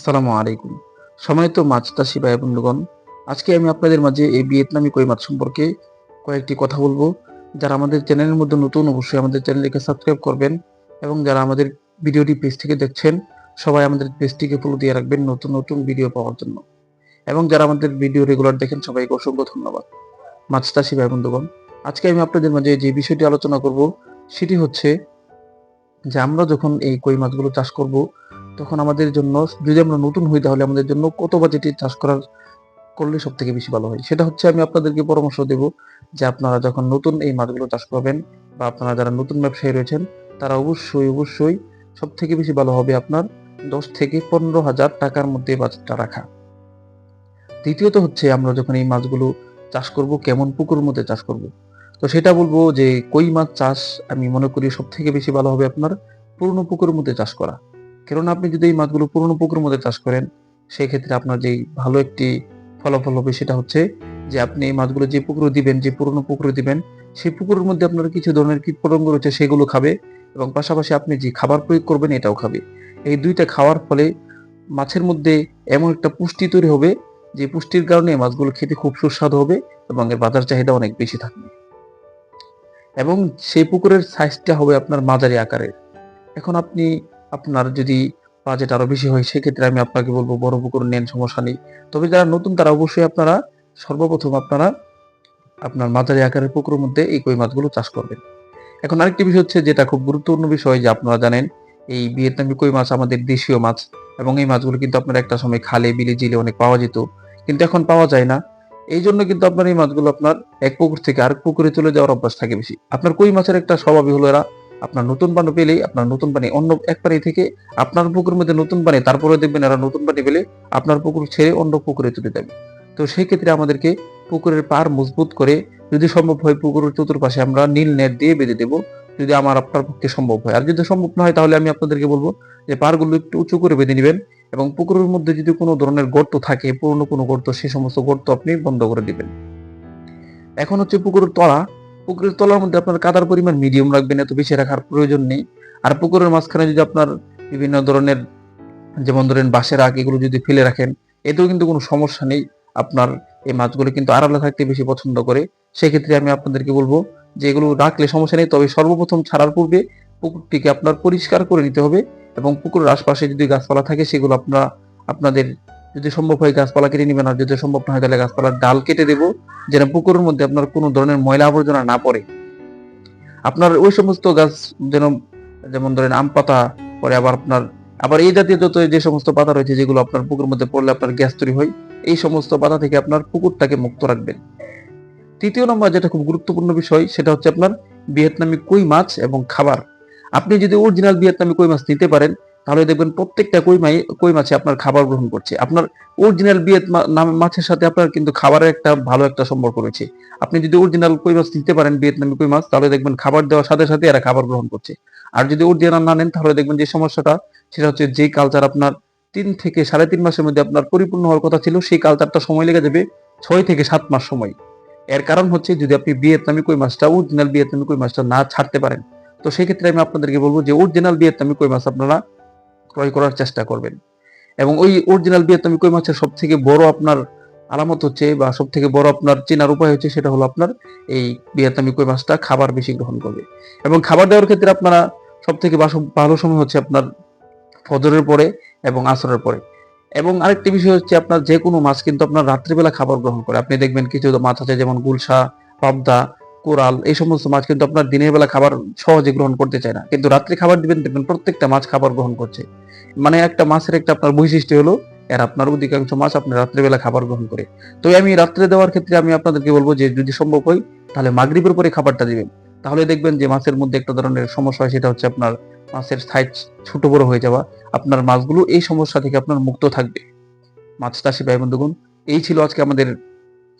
আসসালামু আলাইকুম। সম্মানিত মাছ চাষি ভাই বন্ধুগণ। আজকে আমি আপনাদের মাঝে এই ভিয়েতনামি কই মাছ সম্পর্কে কয়েকটি কথা বলব। যারা আমাদের চ্যানেলের মধ্যে নতুন, অবশ্যই আমাদের চ্যানেলটিকে সাবস্ক্রাইব করবেন এবং যারা আমাদের ভিডিওটি পেজ থেকে দেখছেন, সবাই আমাদের পেজটিকে ফলো দিয়ে রাখবেন নতুন নতুন ভিডিও পাওয়ার জন্য। এবং যারা আমাদের ভিডিও রেগুলার দেখেন, সবাইকে অসংখ্য ধন্যবাদ। মাছ চাষি ভাই বন্ধুগণ, আজকে আমি আপনাদের মাঝে যে বিষয়টি আলোচনা করব, সেটি হচ্ছে যে আমরা যখন এই কই মাছগুলো চাষ করব তখন আমাদের জন্য, যদি আমরা নতুন হই তাহলে আমাদের জন্য কত বাজেটে চাষ করার করলে সব থেকে বেশি ভালো হয়? সেটা হচ্ছে আমি আপনাদেরকে পরামর্শ দেব যে আপনারা যখন নতুন এই মাছগুলো চাষ করবেন বা আপনারা যারা নতুন ব্যবসায়ী রয়েছেন, তারা অবশ্যই অবশ্যই সব থেকে বেশি ভালো হবে আপনার দশ থেকে পনেরো হাজার টাকার মধ্যে বাজেটটা রাখা। দ্বিতীয়ত হচ্ছে আমরা যখন এই মাছগুলো চাষ করব, কেমন পুকুরের মধ্যে চাষ করব? তো সেটা বলব যে কই মাছ চাষ আমি মনে করি সব থেকে বেশি ভালো হবে আপনার পুরনো পুকুরের মধ্যে চাষ করা। কেননা আপনি যদি এই মাছগুলো পুরনো পুকুরের মধ্যে চাষ করেন সেই ক্ষেত্রে আপনার যেই ভালো একটি ফলাফল হবে সেটা হচ্ছে যে আপনি এই মাছগুলো যে পুকুরে দিবেন, যে পুরনো পুকুরে দিবেন, সেই পুকুরের মধ্যে আপনার কিছু ধরনের কীট পতঙ্গ রয়েছে সেগুলো খাবে এবং পাশাপাশি আপনি যে খাবার প্রয়োগ করবেন এটাও খাবে। এই দুইটা খাওয়ার ফলে মাছের মধ্যে এমন একটা পুষ্টি তৈরি হবে যে পুষ্টির কারণে মাছগুলো খেতে খুব সুস্বাদু হবে এবং এর বাজার চাহিদা অনেক বেশি থাকবে। এবং সেই পুকুরের সাইজটা হবে আপনার মাঝারি আকারের। এখন আপনি আপনার যদি বাজেট আরও বেশি হয়, সেক্ষেত্রে আমি আপনাকে বলব, বড় পুকুর নেন, সমস্যা নেই। তবে যারা নতুন, তারা অবশ্যই আপনারা সর্বপ্রথম আপনারা আপনার মাঝারি আকারের পুকুরের মধ্যে এই কই মাছগুলো চাষ করবেন। এখন আরেকটি বিষয় হচ্ছে, যেটা খুব গুরুত্বপূর্ণ বিষয়, যে আপনারা জানেন, এই ভিয়েতনামি কই মাছ আমাদের দেশীয় মাছ, এবং এই মাছগুলো কিন্তু আপনার একটা সময় খালে, বিলে, জিলে অনেক পাওয়া যেত, কিন্তু এখন পাওয়া যায় না। এই জন্য কিন্তু আপনার এই মাছগুলো আপনার এক পুকুর থেকে আরেক পুকুরে চলে যাওয়ার অভ্যাস থাকে বেশি। আপনার কই মাছের একটা স্বভাবই হলো এরা আপনার নতুন পানি পেলেই আপনার নতুন পানি অন্য এক পানি থেকে আপনার পুকুরের মধ্যে নতুন পানি তারপরে দেখবেন এরা নতুন পানি পেলে আপনার পুকুর ছেড়ে অন্য পুকুরে চলে যাবে তো সেই ক্ষেত্রে আমাদেরকে পুকুরের পার মজবুত করে যদি সম্ভব হয় পুকুরের চতুর্পাশে আমরা নীল নেট দিয়ে বেঁধে দেবো, যদি আমার আপনার পক্ষে সম্ভব হয়। আর যদি সম্ভব না হয় তাহলে আমি আপনাদেরকে বলব যে পারগুলো একটু উঁচু করে বেঁধে নেবেন এবং পুকুরের মধ্যে যদি কোনো ধরনের গর্ত থাকে, পুরনো কোনো গর্ত সেই সমস্ত গর্ত আপনি বন্ধ করে দিবেন। এখন হচ্ছে পুকুরের তলা পুকুরের তলার মধ্যে আপনার কাদার পরিমাণ মিডিয়াম রাখবেন, এত বেশি রাখার প্রয়োজন নেই। আর পুকুরের মাঝখানে যদি আপনার বিভিন্ন ধরনের, যেমন ধরেন বাঁশের আগ এগুলো যদি ফেলে রাখেন, এতেও কিন্তু কোনো সমস্যা নেই। আপনার এই মাছগুলো কিন্তু আড়ালে থাকতে বেশি পছন্দ করে। সেক্ষেত্রে আমি আপনাদেরকে বলব যে এগুলো রাখলে সমস্যা নেই, তবে সর্বপ্রথম ছাড়ার পূর্বে পুকুরটিকে আপনার পরিষ্কার করে নিতে হবে এবং পুকুরের আশপাশে যদি গাছপালা থাকে, সেগুলো আপনারা, আপনাদের যদি সম্ভব হয় গাছপালা কেটে নেবেন, আর যদি সম্ভব না হয় তাহলে গাছপালার ডাল কেটে দেবো, যেন পুকুরের মধ্যে আপনার কোনো ধরনের ময়লা আবর্জনা না পড়ে। আপনার ওই সমস্ত গাছ যেন, যেমন ধরেন আম পাতা, পরে আবার আপনার, আবার এই জাতীয় যত যে সমস্ত পাতা রয়েছে, যেগুলো আপনার পুকুরের মধ্যে পড়লে আপনার গ্যাস তৈরি হয়, এই সমস্ত পাতা থেকে আপনার পুকুরটাকে মুক্ত রাখবেন। তৃতীয় নম্বর যেটা খুব গুরুত্বপূর্ণ বিষয়, সেটা হচ্ছে আপনার ভিয়েতনামি কই মাছ এবং খাবার। আপনি যদি অরিজিনাল ভিয়েতনামি কই মাছ নিতে পারেন তাহলে দেখবেন প্রত্যেকটা কই মাই, কই মাছে আপনার খাবার গ্রহণ করছে। আপনার অরিজিনাল বিয়েত মাছের সাথে আপনার কিন্তু খাবারের একটা ভালো একটা সম্পর্ক রয়েছে। আপনি যদি অরিজিনাল কই মাছ নিতে পারেন, ভিয়েতনামি কই মাছ, তাহলে দেখবেন খাবার দেওয়ার সাথে সাথে এরা খাবার গ্রহণ করছে। আর যদি অরিজিনাল না নেন, তাহলে দেখবেন যে সমস্যাটা, সেটা হচ্ছে যে কালচার আপনার তিন থেকে সাড়ে তিন মাসের মধ্যে আপনার পরিপূর্ণ হওয়ার কথা ছিল, সেই কালচারটা সময় লেগে যাবে ছয় থেকে সাত মাস সময়। এর কারণ হচ্ছে যদি আপনি ভিয়েতনামি কই মাছটা অরিজিনাল ভিয়েতনামি কই মাছটা না ছাড়তে পারেন, তো সেক্ষেত্রে আমি আপনাদেরকে বলব যে অরিজিনাল ভিয়েতনামি কই মাছ আপনারা ক্রয় করার চেষ্টা করবেন। এবং ওই অরিজিনাল ভিয়েতনামি কই মাছের সব থেকে বড় আপনার আলামত হচ্ছে বা সব থেকে বড় আপনার চেনার উপায় হচ্ছে সেটা হলো আপনার এই ভিয়েতনামি কই মাছটা খাবার বেশি গ্রহণ করবে। এবং খাবার দেওয়ার ক্ষেত্রে আপনারা সব থেকে ভালো সময় হচ্ছে আপনার ফজরের পরে এবং আসরের পরে। এবং আরেকটি বিষয় হচ্ছে আপনার যে কোনো মাছ কিন্তু আপনার রাত্রিবেলা খাবার গ্রহণ করে। আপনি দেখবেন কিছু মাছ আছে যেমন গুলশা, পাবদা কোরাল এই সমস্ত মাছ কিন্তু আপনার দিনের বেলা খাবার সহজে গ্রহণ করতে চায় না। কিন্তু রাত্রে খাবার দিবেন, দেখবেন প্রত্যেকটা মাছ খাবার গ্রহণ করছে। মানে একটা মাছের একটা আপনার বৈশিষ্ট্য হলো, এর আপনার অধিকাংশ মাছ আপনার রাত্রেবেলা খাবার গ্রহণ করে। তো আমি রাত্রে দেওয়ার ক্ষেত্রে আমি আপনাদেরকে বলব যে, যদি সম্ভব হয়, তাহলে মাগরীবের পরে খাবারটা দিবেন। তাহলে দেখবেন যে, মাছের মধ্যে একটা ধরনের সমস্যা হয়, সেটা হচ্ছে আপনার মাছের সাইজ ছোট বড় হয়ে যাওয়া। আপনার মাছগুলো এই সমস্যা থেকে আপনার মুক্ত থাকবে। মাছ চাষি ভাই বন্ধুগণ, এই ছিল আজকে আমাদের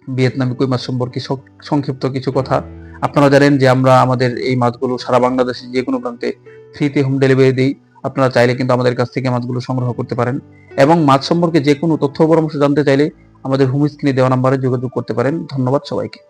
ভিয়েতনামি কই মাছ সম্পর্কে সংক্ষিপ্ত কিছু কথা। আপনারা জানেন যে আমরা আমাদের এই মাছগুলো সারা বাংলাদেশে যে কোনো প্রান্তে ফ্রিতে হোম ডেলিভারি দিই। আপনারা চাইলে কিন্তু আমাদের কাছ থেকে মাছগুলো সংগ্রহ করতে পারেন। এবং মাছ সম্পর্কে যে কোনো তথ্য পরামর্শ জানতে চাইলে আমাদের হোম স্ক্রিনে দেওয়া নাম্বারে যোগাযোগ করতে পারেন। ধন্যবাদ সবাইকে।